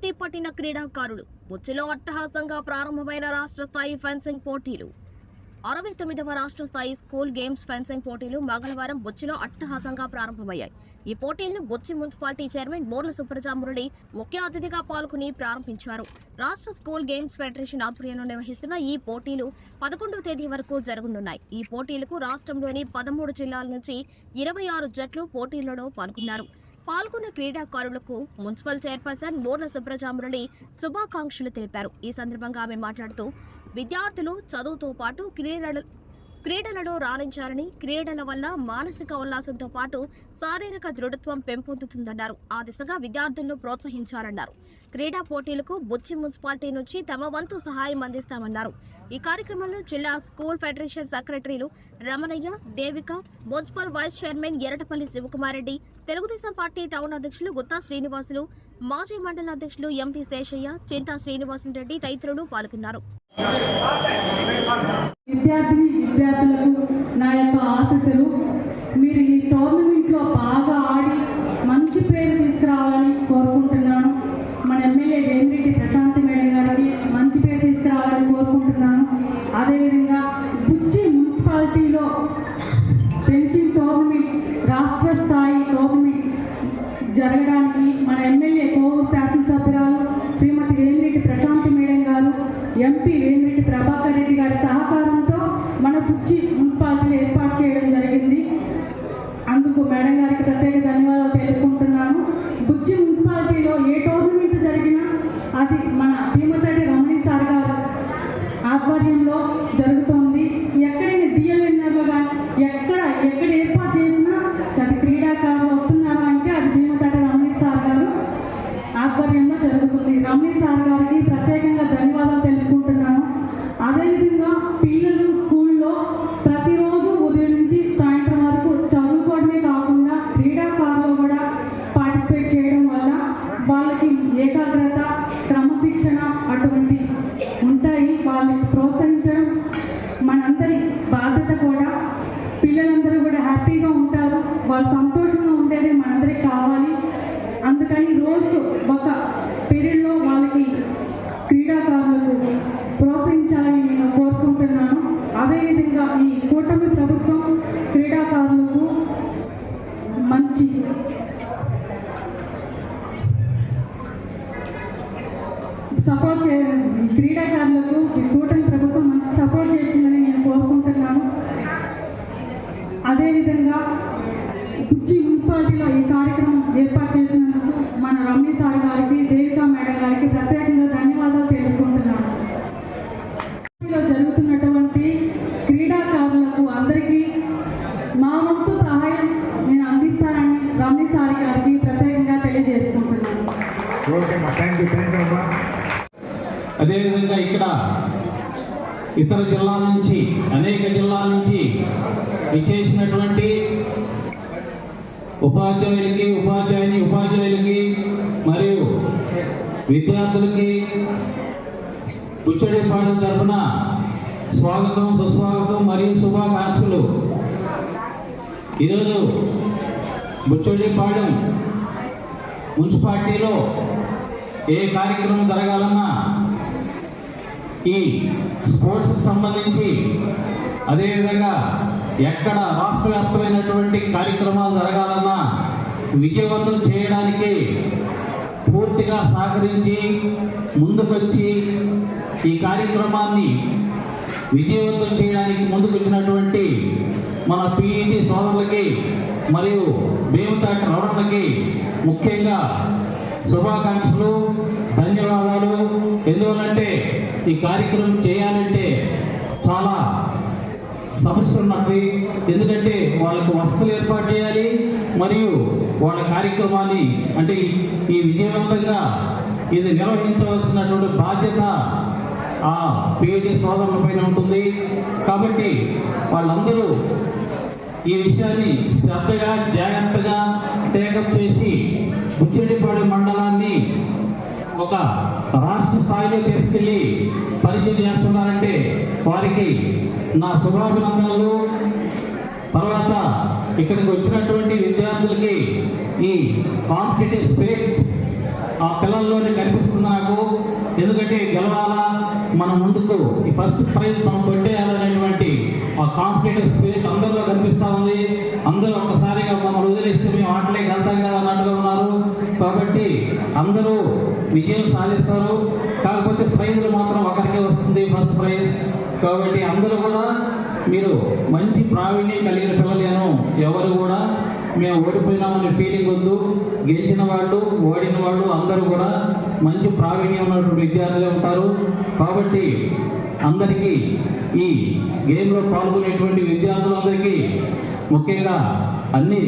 ఆర్తి పట్టిన క్రీడాకారులు బుచ్చిలో అట్టహాసంగా ప్రారంభమైన రాష్ట్ర స్థాయి ఫెన్సింగ్ పోటీలు. అరవై తొమ్మిదవ రాష్ట్ర స్థాయి స్కూల్ గేమ్స్ ఫెన్సింగ్ పోటీలు మంగళవారం బొచ్చిలో అట్టహాసంగా ప్రారంభమయ్యాయి. ఈ పోటీలను బొచ్చి మున్సిపాలిటీ చైర్మన్ బోర్ల సుప్రజా ముఖ్య అతిథిగా పాల్గొని ప్రారంభించారు. రాష్ట్ర స్కూల్ గేమ్స్ ఫెడరేషన్ ఆధ్వర్యంలో నిర్వహిస్తున్న ఈ పోటీలు పదకొండవ తేదీ వరకు జరగనున్నాయి. ఈ పోటీలకు రాష్ట్రంలోని పదమూడు జిల్లాల నుంచి ఇరవై ఆరు జట్లు పోటీలలో పాల్గొన్నారు. పాల్గొన్న క్రీడాకారులకు మున్సిపల్ చైర్పర్సన్ మోర్ల సుబ్రజామురళి శుభాకాంక్షలు తెలిపారు. ఈ సందర్భంగా ఆమె మాట్లాడుతూ విద్యార్థులు చదువుతో పాటు క్రీడలు క్రీడలలో రాణించాలని క్రీడల వల్ల మానసిక ఉల్లాసంతో పాటు శారీరక దృఢత్వం పెంపొందుతుందన్నారు. ఆ దిశగా విద్యార్థులను ప్రోత్సహించాలన్నారు. క్రీడా పోటీలకు బుచ్చి మున్సిపాలిటీ నుంచి తమ వంతు సహాయం అందిస్తామన్నారు. ఈ కార్యక్రమంలో జిల్లా స్కూల్ ఫెడరేషన్ సెక్రటరీలు Ramanaiah Devika municipal vice chairman Eratapalli Sivakumareddy Telugu Desam party town అధ్యక్షులు గుత్తా శ్రీనివాసులు మాజీ మండల అధ్యక్షులు ఎంపీ శేషయ్య చింతా శ్రీనివాసులు రెడ్డి తదితరులు పాల్గొన్నారు. విద్యార్థిని విద్యార్థులకు నా యొక్క ఆశలు మీరు ఈ టోర్నమెంట్లో బాగా ఆడి రాష్ట్ర స్థాయి టోర్నమెంట్ జరగడానికి మన ఎమ్మెల్యే కోవూరు శాసనసభ్యురాలు శ్రీమతి వేమిరెడ్డి ప్రశాంతి మేడం గారు ఎంపీ వేమిరెడ్డి ప్రభాకర్ రెడ్డి గారి సహకారంతో మన కుర్చి మున్సిపాలిటీని ఏర్పాటు చేయడం జరిగింది. అందుకు మేడం గారికి ప్రత్యేక ధన్యవాదాలు తెలుపుకుంటున్నాను. బుచ్చి మున్సిపాలిటీలో ఏ టోర్నమెంట్ జరిగినా అది మన భీమతడి రమణి సార్ గారు ఆధ్వర్యంలో జరుగుతుంది. క్రీడాకారులు వస్తున్నారు అంటే అది భీమతట రమణి సార్ గారు. ఆధ్వర్యంలో జరుగుతుంది. రమణి సార్ గారికి ప్రత్యేకంగా ధన్యవాదాలు తెలుపుకుంటున్నాను. అదేవిధంగా పిల్లలు స్కూల్లో ప్రతి అదేవిధంగా కుర్చీ మున్సిపాలిటీలో ఈ కార్యక్రమం ఏర్పాటు చేసినందుకు మన రమ్య సార్ గారికి దేవికా మేడం గారికి ప్రత్యేకంగా ధన్యవాదాలు తెలుసుకుంటున్నాను జరుగుతున్నటువంటి క్రీడాకారులకు అందరికీ మా వంతు సహాయం నేను అందిస్తానని రమ్య సార్ గారికి ప్రత్యేకంగా తెలియజేసుకుంటున్నాను. అదేవిధంగా ఇక్కడ ఇతర జిల్లాల నుంచి అనేక జిల్లాల నుంచి ఇచ్చేసినటువంటి ఉపాధ్యాయులకి ఉపాధ్యాయుని ఉపాధ్యాయులకి మరియు విద్యార్థులకి ఉచ్చడిపాడు తరఫున స్వాగతం సుస్వాగతం మరియు శుభాకాంక్షలు. ఈరోజు బుచ్చడిపాడెం మున్సిపాలిటీలో ఏ కార్యక్రమం జరగాలన్నా ఈ స్పోర్ట్స్కి సంబంధించి అదేవిధంగా ఎక్కడ రాష్ట్ర వ్యాప్తమైనటువంటి కార్యక్రమాలు జరగాలన్నా విజయవంతం చేయడానికి పూర్తిగా సహకరించి ముందుకొచ్చి ఈ కార్యక్రమాన్ని విజయవంతం చేయడానికి ముందుకొచ్చినటువంటి మన పిఈటి సోదరులకి మరియు భీమతాటి రవణలకి ముఖ్యంగా శుభాకాంక్షలు ధన్యవాదాలు. ఎందువలంటే ఈ కార్యక్రమం చేయాలి సమస్య ఉన్నది ఎందుకంటే వాళ్ళకు వసతులు ఏర్పాటు చేయాలి మరియు వాళ్ళ కార్యక్రమాన్ని అంటే ఈ- విజయవంతంగా ఇది నిర్వహించవలసినటువంటి బాధ్యత ఆ పేజీ సోదరుల పైన ఉంటుంది. కాబట్టి వాళ్ళందరూ ఈ విషయాన్ని శ్రద్ధగా జాగ్రత్తగా టేకప్ చేసి బుచ్చిరెడ్డిపాడు మండలాన్ని ఒక రాష్ట్ర స్థాయిలో తీసుకెళ్ళి పరిచయం చేస్తున్నారంటే వారికి నా శుభాభినందనలు. తర్వాత ఇక్కడికి వచ్చినటువంటి విద్యార్థులకి ఈ కాంపిటేటివ్ స్పిరిట్ ఆ పిల్లల్లోనే కనిపిస్తుంది నాకు. ఎందుకంటే గెలవాలా మన ముందుకు ఈ ఫస్ట్ ప్రైజ్ మనం కొట్టేయాలనేటువంటి ఆ కాంపిటేటివ్ స్పిరిట్ అందరిలో కనిపిస్తూ ఉంది. అందరూ ఒక్కసారిగా మమ్మల్ని వదిలేస్తే మేము ఆటలే వెళ్తాం కదా అన్నట్టుగా ఉన్నారు. కాబట్టి అందరూ విజయం సాధిస్తారు. కాకపోతే ప్రైజ్లు మాత్రం ఒక కాబట్టి అందరూ కూడా మీరు మంచి ప్రావీణ్యం కలిగిన పిల్లలేను. ఎవరు కూడా మేము ఓడిపోయినామనే ఫీలింగ్ వద్దు. గెలిచిన వాళ్ళు ఓడిన వాళ్ళు అందరూ కూడా మంచి ప్రావీణ్యం ఉన్నటువంటి విద్యార్థులే ఉంటారు. కాబట్టి అందరికీ ఈ గేమ్లో పాల్గొనేటువంటి విద్యార్థులందరికీ ముఖ్యంగా అన్ని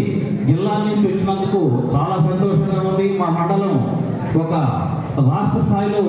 జిల్లాల నుంచి వచ్చినందుకు చాలా సంతోషంగా ఉంది. మా మండలం ఒక రాష్ట్ర స్థాయిలో